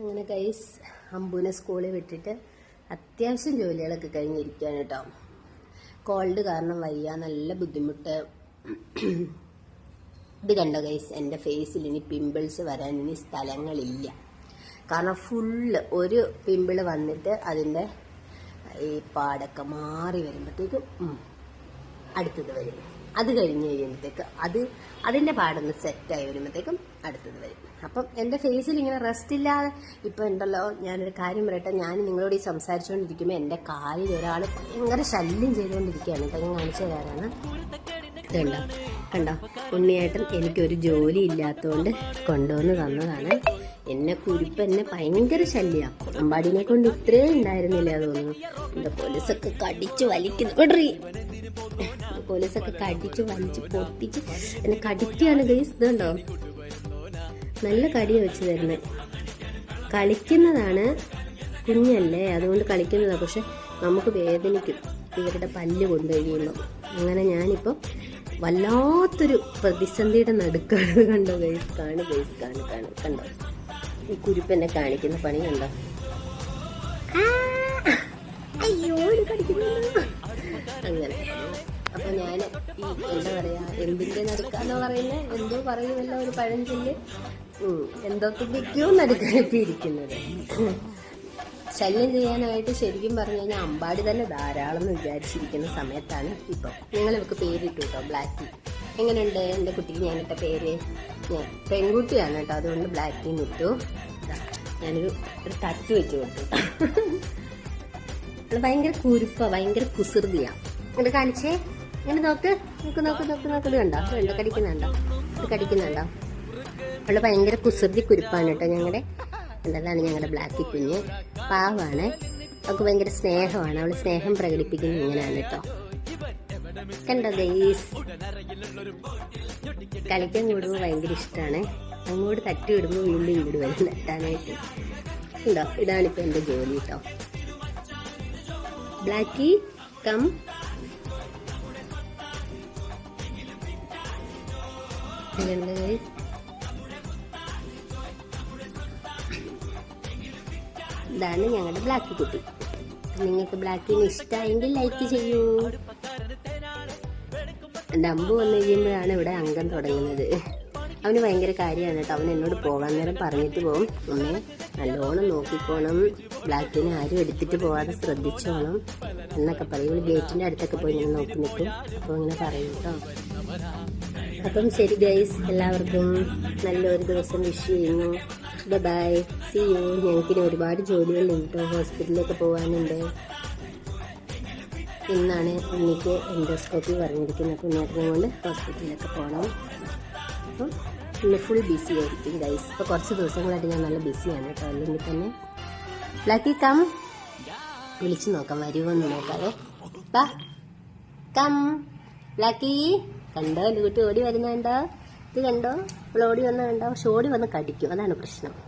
അങ്ങനെ കൈസ് അമ്പുനെ സ്കൂളിൽ വിട്ടിട്ട് അത്യാവശ്യം ജോലികളൊക്കെ കഴിഞ്ഞിരിക്കുകയാണ് കേട്ടോ കോൾഡ് കാരണം വയ്യ നല്ല ബുദ്ധിമുട്ട്. ഇത് കണ്ടോ ഗൈസ് എന്റെ ഫേസിൽ ഇനി പിമ്പിൾസ് വരാൻ ഇനി സ്ഥലങ്ങളില്ല. കാരണം ഫുള്ള് ഒരു പിമ്പിൾ വന്നിട്ട് അതിന്റെ ഈ പാടൊക്കെ മാറി വരുമ്പോഴത്തേക്കും അടുത്തത് വരും. അത് കഴിഞ്ഞ് കഴിയുമ്പോഴത്തേക്ക് അത് അതിന്റെ പാടൊന്ന് സെറ്റായി വരുമ്പോഴത്തേക്കും അടുത്തത് വരും. അപ്പം എന്റെ ഫേസിൽ ഇങ്ങനെ റെസ്റ്റ് ഇല്ലാതെ ഇപ്പം ഉണ്ടല്ലോ ഞാനൊരു കാര്യം പറയട്ടെ ഞാൻ നിങ്ങളോട് ഈ സംസാരിച്ചുകൊണ്ടിരിക്കുമ്പോൾ എന്റെ കാലിൽ ഒരാൾ ഭയങ്കര ശല്യം ചെയ്തുകൊണ്ടിരിക്കുകയാണ് കേട്ടോ ഞാൻ കാണിച്ചു തരാനാണ്. കണ്ടോ കണ്ടോ? ഉണ്ണിയേട്ടൻ എനിക്കൊരു ജോലി ഇല്ലാത്തതുകൊണ്ട് കൊണ്ടുവന്ന് തന്നതാണ്. എന്നെ കുരിപ്പ് എന്നെ ഭയങ്കര ശല്യമാണ് അമ്പാടിനെ കൊണ്ട് ഇത്രയും ഉണ്ടായിരുന്നില്ല തോന്നുന്നു. എന്റെ പോലീസൊക്കെ കടിച്ചു വലിക്കുന്നു. പോലീസൊക്കെ കടിച്ച് വലിച്ച് പൊട്ടിച്ച് എന്നെ കടിക്കുകയാണ് ഗൈസ് ഇതുണ്ടോ? നല്ല കടിയ വെച്ച് തരുന്നത്. കളിക്കുന്നതാണ് കുഞ്ഞല്ലേ? അതുകൊണ്ട് കളിക്കുന്നതാണ് പക്ഷെ നമുക്ക് വേദനിക്കും. ഇവരുടെ പല്ല് കൊണ്ടു അങ്ങനെ ഞാനിപ്പോൾ വല്ലാത്തൊരു പ്രതിസന്ധിയുടെ നടുക്കാണ് കണ്ടോ ഗൈസ് കാണു ഗൈസ് കാണു കാണു കണ്ടോ? ഈ കുരുപ്പെന്നെ കാണിക്കുന്ന പണി കണ്ടോ? അയ്യോ അങ്ങനെ. അപ്പൊ ഞാൻ ഈ എന്താ പറയാ എന്തിന്റെ നടുക്കാന്ന് പറയുന്നത് എന്തോ പറയുമല്ലോ ഒരു പഴഞ്ചൊല്ല്. ഉം, എന്തൊക്കെയൊക്കെയോ ഇരിക്കുന്നത്. ശല്യം ചെയ്യാനായിട്ട് ശരിക്കും പറഞ്ഞു കഴിഞ്ഞാൽ അമ്പാടി തന്നെ ധാരാളം എന്ന് വിചാരിച്ചിരിക്കുന്ന സമയത്താണ് ഇപ്പം. ഞങ്ങൾ ഇവർക്ക് പേരിട്ടു കേട്ടോ ബ്ലാക്കി എങ്ങനെയുണ്ട്? എന്റെ കുട്ടിക്ക് ഞാനിട്ട പേര്? ഞാൻ പെൺകുട്ടിയാണ് കേട്ടോ അതുകൊണ്ട് ബ്ലാക്കി ഇട്ടു. ദാ, ഞാനൊരു ഒരു തട്ട് വെച്ച് കൊടുത്തു. ഭയങ്കര കുരുപ്പ ഭയങ്കര കുസൃതിയാ. എന്നിട്ട് കാണിച്ചേ? ഇങ്ങനെ നോക്ക് നോക്ക് നോക്ക് നോക്ക് നോക്ക്. ഇത് കണ്ടോ? ഇത് കടിക്കുന്നുണ്ടോ? ഇത് കടിക്കുന്നുണ്ടോ? അവൾ ഭയങ്കര കുസൃതി കുരുപ്പാണ് കേട്ടോ ഞങ്ങളുടെ എന്താണ് ഞങ്ങളുടെ ബ്ലാക്കി കുഞ്ഞ്. പാവാണ്. അവൾക്ക് ഭയങ്കര സ്നേഹമാണ്. അവൾ സ്നേഹം പ്രകടിപ്പിക്കുന്നത് ഇങ്ങനെയാണ് കേട്ടോ. കണ്ടോ ഗൈസ് കളിക്കാൻ കൂടുമ്പോൾ ഭയങ്കര ഇഷ്ടമാണ് അങ്ങോട്ട് തട്ടി വിടുമ്പോൾ വീണ്ടും ഇങ്ങോട്ട് വരും നട്ടാനായിട്ട് ഉണ്ടോ ഇതാണിപ്പോൾ എന്റെ ജോലി കേട്ടോ. ബ്ലാക്കി കം ഇതുണ്ട് guys. ഇതാണ് ഞങ്ങളുടെ ബ്ലാക്ക് കുട്ടി. നിങ്ങൾക്ക് ബ്ലാക്കിന് ഇഷ്ടമായെങ്കിൽ ലൈക്ക് ചെയ്യൂ. ഡംബു വന്നു കഴിയുമ്പോഴാണ് ഇവിടെ അംഗം തുടങ്ങുന്നത്. അവന് ഭയങ്കര കാര്യമാണ് കേട്ടോ. അവൻ എന്നോട് പോകാൻ നേരം പറഞ്ഞിട്ട് പോകും അമ്മേ നല്ലോണം നോക്കിക്കോണം. ബ്ലാക്കിനെ ആരും എടുത്തിട്ട് പോകാതെ ശ്രദ്ധിച്ചോണം. എന്നൊക്കെ പറയും. ഗേറ്റിന്റെ അടുത്തൊക്കെ പോയി ഇങ്ങനെ നോക്കി നിൽക്കും. അപ്പോൾ ഇങ്ങനെ പറയും കേട്ടോ. അപ്പം ശരി ഗൈസ് എല്ലാവർക്കും നല്ലൊരു ദിവസം വിഷ് ചെയ്യുന്നു. ബൈ സി യു ഞങ്ങൾക്കിനി ഒരുപാട് ജോലികളുണ്ട്. കേട്ടോ ഹോസ്പിറ്റലിലേക്ക് പോകാനുണ്ട് ഇന്നാണ് എനിക്ക് എൻഡോസ്കോപ്പി പറഞ്ഞിരിക്കുന്നത്. കുഞ്ഞേട്ടനെ കൊണ്ട് ഹോസ്പിറ്റലിലൊക്കെ പോകണം അപ്പം ഇന്ന് ഫുൾ ബിസി ആയിരിക്കും ഗൈസ് ഇപ്പോൾ കുറച്ച് ദിവസങ്ങളായിട്ട് ഞാൻ നല്ല ബിസിയാണ് കേട്ടോ. അല്ലെങ്കിൽ തന്നെ ലക്കി കം വിളിച്ചു നോക്കാം വരുമോ എന്ന് നോക്കാവേ. കം ലക്കി കണ്ടോ? കുട്ടി ഓടി വരുന്ന കണ്ടോ? ഇത് കണ്ടോ? ഓടി വന്ന കണ്ടോ? പക്ഷെ ഓടി വന്ന് കടിക്കും. അതാണ് പ്രശ്നം.